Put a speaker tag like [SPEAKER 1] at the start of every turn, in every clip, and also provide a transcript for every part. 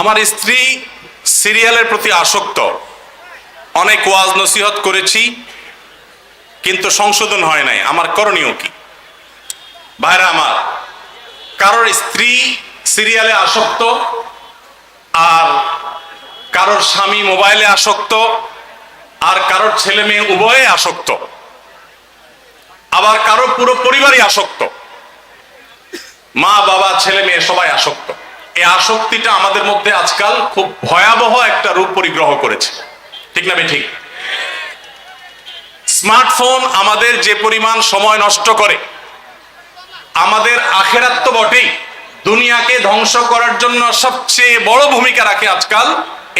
[SPEAKER 1] আমার স্ত্রী সিরিয়ালের প্রতি আসক্ত। অনেক ওয়াজ নসিহত করেছি, কিন্তু সংশোধন হয় নাই। আমার করণীয় কি? ভাইরা আমার, কারোর স্ত্রী সিরিয়ালে আসক্ত আর কারোর স্বামী মোবাইলে আসক্ত আর কারোর ছেলে মেয়ে উভয়ে আসক্ত, আবার কারোর পুরো পরিবারই আসক্ত, মা, বাবা, ছেলে, মেয়ে সবাই আসক্ত। এই আসক্তিটা আমাদের মধ্যে আজকাল খুব ভয়াবহ একটা রূপ পরিগ্রহ করেছে। ঠিক না ঠিক স্মার্টফোন আমাদের যে পরিমাণ সময় নষ্ট করে, আমাদের আখেরাত তো বটেই, দুনিয়াকে ধ্বংস করার জন্য সবচেয়ে বড় ভূমিকা রাখে আজকাল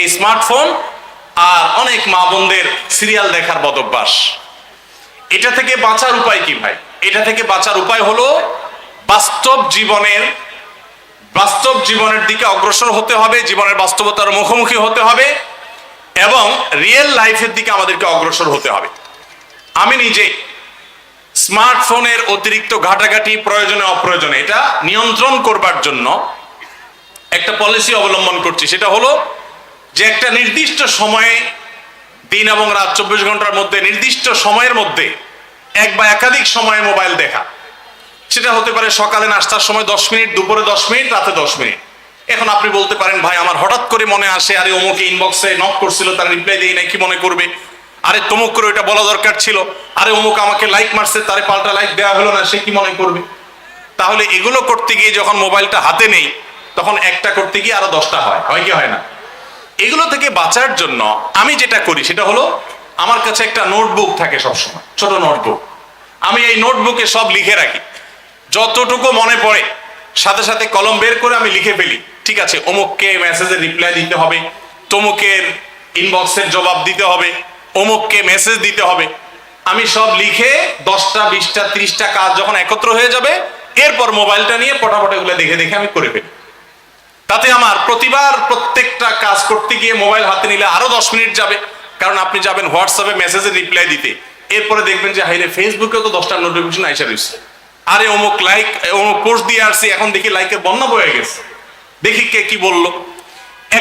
[SPEAKER 1] এই স্মার্টফোন আর অনেক মা বোনদের সিরিয়াল দেখার বদভ্যাস। এটা থেকে বাঁচার উপায় কি ভাই? এটা থেকে বাঁচার উপায় হলো বাস্তব জীবনের বাস্তব জীবনের দিকে অগ্রসর হতে হবে, জীবনের বাস্তবতার মুখোমুখি হতে হবে এবং রিয়েল লাইফের দিকে আমাদেরকে অগ্রসর হতে হবে। আমি নিজে স্মার্টফোনের অতিরিক্ত ঘাটাঘাটি, প্রয়োজনে অপ্রয়োজনে এটা নিয়ন্ত্রণ করবার জন্য একটা পলিসি অবলম্বন করছি। সেটা হলো যে একটা নির্দিষ্ট সময়ে দিন এবং রাত চব্বিশ ঘণ্টার মধ্যে, নির্দিষ্ট সময়ের মধ্যে এক বা একাধিক সময়ে মোবাইল দেখা। সেটা হতে পারে সকালে নাস্তার সময় দশ মিনিট, দুপুরে দশ মিনিট, রাতে দশ মিনিট। এখন আপনি বলতে পারেন, ভাই, আমার হঠাৎ করে মনে আসে, আরে অমুকে ইনবক্সে নক করছিল, তার রিপ্লাই দেই নাই, কি মনে করবে? আরে তমুক করে ওইটা বলা দরকার ছিল। আরে অমুক আমাকে লাইক মারছে, তারে পাল্টা লাইক দেওয়া হলো না, সে কি মনে করবে? তাহলে এগুলো করতে গিয়ে যখন মোবাইলটা হাতে নেই, তখন একটা করতে গিয়ে আরও দশটা হয়। হয় কি হয় না? এগুলো থেকে বাঁচার জন্য আমি যেটা করি, সেটা হলো, আমার কাছে একটা নোটবুক থাকে সবসময়, ছোট নোটবুক। আমি এই নোটবুকে সব লিখে রাখি। যতটুকু মনে পড়ে, সাথে সাথে কলম বের করে আমি লিখে ফেলি। ঠিক আছে, অমুককে মেসেজের রিপ্লাই দিতে হবে, তমুকের ইনবক্সের জবাব দিতে হবে, অমুককে মেসেজ দিতে হবে। আমি সব লিখে দশটা, বিশটা, ত্রিশটা কাজ যখন একত্র হয়ে যাবে, এরপর মোবাইলটা নিয়ে পটাপট এগুলো দেখে দেখে আমি করে ফেলি। তাতে আমার প্রতিবার প্রত্যেকটা কাজ করতে গিয়ে মোবাইল হাতে নিলে আরও দশ মিনিট যাবে, কারণ আপনি যাবেন হোয়াটসঅ্যাপে মেসেজের রিপ্লাই দিতে। এরপরে দেখবেন যে, হাইরে ফেসবুকেও তো দশটা নোটিফিকেশন আইসা রয়েছে আরে অমুক লাইক অমুক পোস্ট দিয়ে আসছি, এখন দেখি লাইকের বন্যা বয়ে গেছে। দেখি কে কি বলল।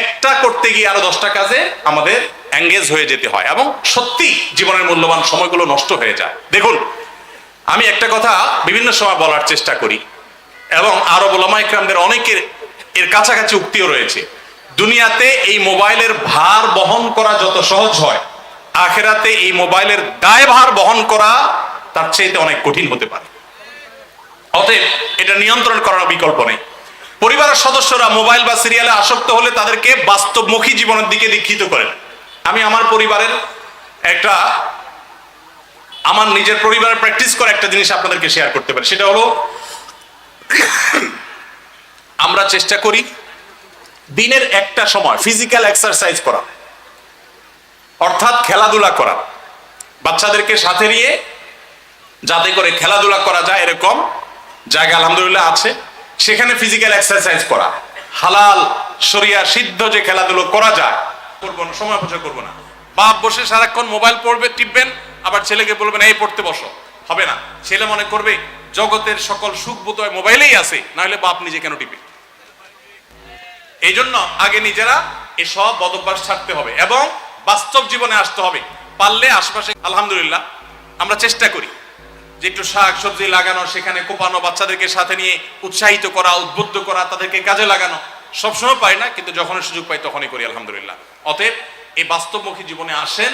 [SPEAKER 1] একটা করতে গিয়ে আরও দশটা কাজে আমাদের এঙ্গেজ হয়ে যেতে হয় এবং সত্যি জীবনের মূল্যবান সময়গুলো নষ্ট হয়ে যায়। দেখুন, আমি একটা কথা বিভিন্ন সময় বলার চেষ্টা করি এবং আরও ওলামা ইকরামদের অনেকের এর কাছাকাছি উক্তিও রয়েছে। দুনিয়াতে এই মোবাইলের ভার বহন করা যত সহজ হয়, আখেরাতে এই মোবাইলের দায় ভার বহন করা তার চাইতে অনেক কঠিন হতে পারে। অতএব এটা নিয়ন্ত্রণ করার বিকল্প নেই। পরিবারের সদস্যরা মোবাইল বা সিরিয়ালে আসক্ত হলে তাদেরকে বাস্তবমুখী জীবনের দিকে দীক্ষিত করেন। আমি আমার পরিবারের একটা, আমার নিজের পরিবারের প্র্যাকটিস করে একটা জিনিস আপনাদেরকে শেয়ার করতে পারি। সেটা হলো, আমরা চেষ্টা করি দিনের একটা সময় ফিজিক্যাল এক্সারসাইজ করা, অর্থাৎ খেলাধুলা করা। বাচ্চাদেরকে সাথে নিয়ে যাতে করে খেলাধুলা করা যায় এরকম জায়গা আলহামদুলিল্লাহ আছে। সেখানে ফিজিক্যাল এক্সারসাইজ করা। হালাল, শরিয়া, সিদ্ধ যে খেলাধুলো করা যায়, করব না, সময় অপচয় করব না। বাপ বসে সারাক্ষণ মোবাইল পড়বে, টিপবেন, আবার ছেলেকে বলবেন, এই, পড়তে বসো। হবে না। ছেলে মনে করবে, জগতের সকল সুখ বোধহয় মোবাইলেই আছে না হলে বাপ নিজে কেন টিপে? এই জন্য আগে নিজেরা এসব বদভ্যাস ছাড়তে হবে এবং বাস্তব জীবনে আসতে হবে। পারলে আশপাশে, আলহামদুলিল্লাহ, আমরা চেষ্টা করি। যে একটু শাক সবজি লাগানো, সেখানে কোপানো, বাচ্চাদেরকে সাথে নিয়ে উৎসাহিত করা, উদ্বুদ্ধ করা, তাদেরকে কাজে লাগানো, সবসময় পাই না, কিন্তু যখন সুযোগ পাই তখনই করি, আলহামদুলিল্লাহ। অতএব এই বাস্তবমুখী জীবনে আসেন,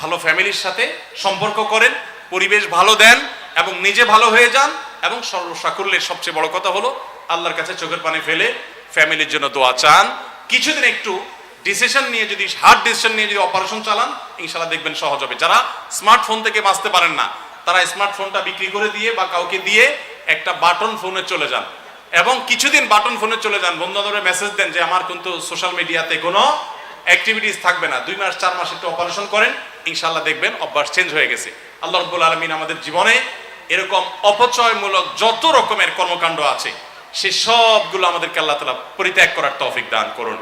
[SPEAKER 1] ভালো ফ্যামিলির সাথে সম্পর্ক করেন, পরিবেশ ভালো দেন, এবং নিজে ভালো হয়ে যান, এবং সর্বসাকুল্যের সবচেয়ে বড় কথা হলো, আল্লাহর কাছে চোখের পানি ফেলে ফ্যামিলির জন্য দোয়া চান। কিছুদিন একটু ডিসিশন নিয়ে যদি হার্ড ডিসিশন নিয়ে যদি অপারেশন চালান ইনশাল্লাহ দেখবেন সহজ হবে। যারা স্মার্টফোন থেকে বাঁচতে পারেন না তারা স্মার্টফোনটা বিক্রি করে দিয়ে বা কাউকে দিয়ে একটা বাটন ফোনে চলে যান। এবং কিছুদিন বাটন ফোনে চলে যান। বন্ধু বান্ধবের মেসেজ দেন যে, আমার কিন্তু সোশ্যাল মিডিয়াতে কোনো অ্যাক্টিভিটিস থাকবে না। দুই মাস, চার মাস একটু অপারেশন করেন। ইনশাল্লাহ দেখবেন অভ্যাস চেঞ্জ হয়ে গেছে। আল্লাহ রব্বুল আলমিন আমাদের জীবনে এরকম অপচয়মূলক যত রকমের কর্মকাণ্ড আছে, সে সবগুলো আমাদেরকে আল্লাহ তালা পরিত্যাগ করার তৌফিক দান করুন।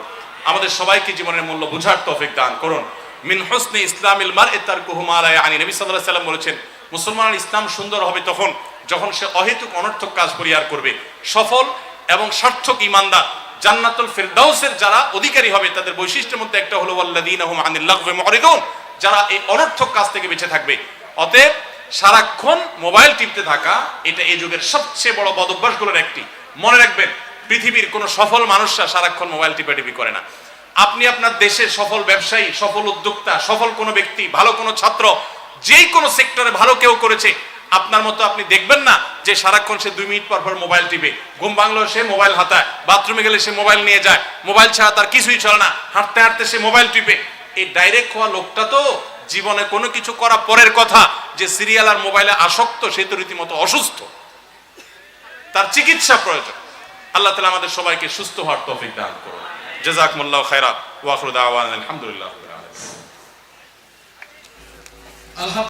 [SPEAKER 1] আমাদের সবাইকে জীবনের মূল্য বুঝার তৌফিক দান করুন। মিন হোসনে ইসলামিল মার এতার কুহুমালায় আনি নবী সাল্লাহ সাল্লাম বলেছেন মুসলমান ইসলাম সুন্দর হবে তখন, যখন সে অহেতুক অনর্থক কাজ পরিহার করবে। সফল এবং সার্থক ইমানদার জান্নাতুল ফিরদাউসের যারা অধিকারী হবে, তাদের বৈশিষ্ট্যের মধ্যে একটা হলো যারা এই অনর্থক কাজ থেকে বেঁচে থাকবে। অতএব সারাক্ষণ মোবাইল টিপতে থাকা, এটা এই যুগের সবচেয়ে বড় বদভ্যাসগুলোর একটি। মনে রাখবেন, পৃথিবীর কোনো সফল মানুষরা সারাক্ষণ মোবাইল টিপাটিপি করে না। আপনি আপনার দেশের সফল ব্যবসায়ী, সফল উদ্যোক্তা, সফল কোনো ব্যক্তি, ভালো কোনো ছাত্র যেই কোনো সেক্টরে ভালো কেউ করেছে, আপনার মতো আপনি দেখবেন না যে সারাক্ষণ সে দুই মিনিট পর পর মোবাইল টিপে। ঘুম ভাঙলো সে মোবাইল হাতায় বাথরুমে গেলে সে মোবাইল নিয়ে যায়। মোবাইল ছাড়া তার কিছুই চলে না। হাঁটতে হাঁটতে সে মোবাইল টিপে। এই ডাইরেক্ট হওয়া লোকটা তো জীবনে কোনো কিছু করা পরের কথা, যে সিরিয়াল আর মোবাইলে আসক্ত, সে তো রীতিমতো অসুস্থ। তার চিকিৎসা প্রয়োজন। আল্লাহ তালা আমাদের সবাইকে সুস্থ হওয়ার তৌফিক দান করুন। জাজাকুমুল্লাহ খায়রা ওয়া আখিরু দাওয়ানা আলহামদুলিল্লাহ রাব্বিল আলামিন।
[SPEAKER 2] আলহামদুলিল্লাহ। ハハハハ!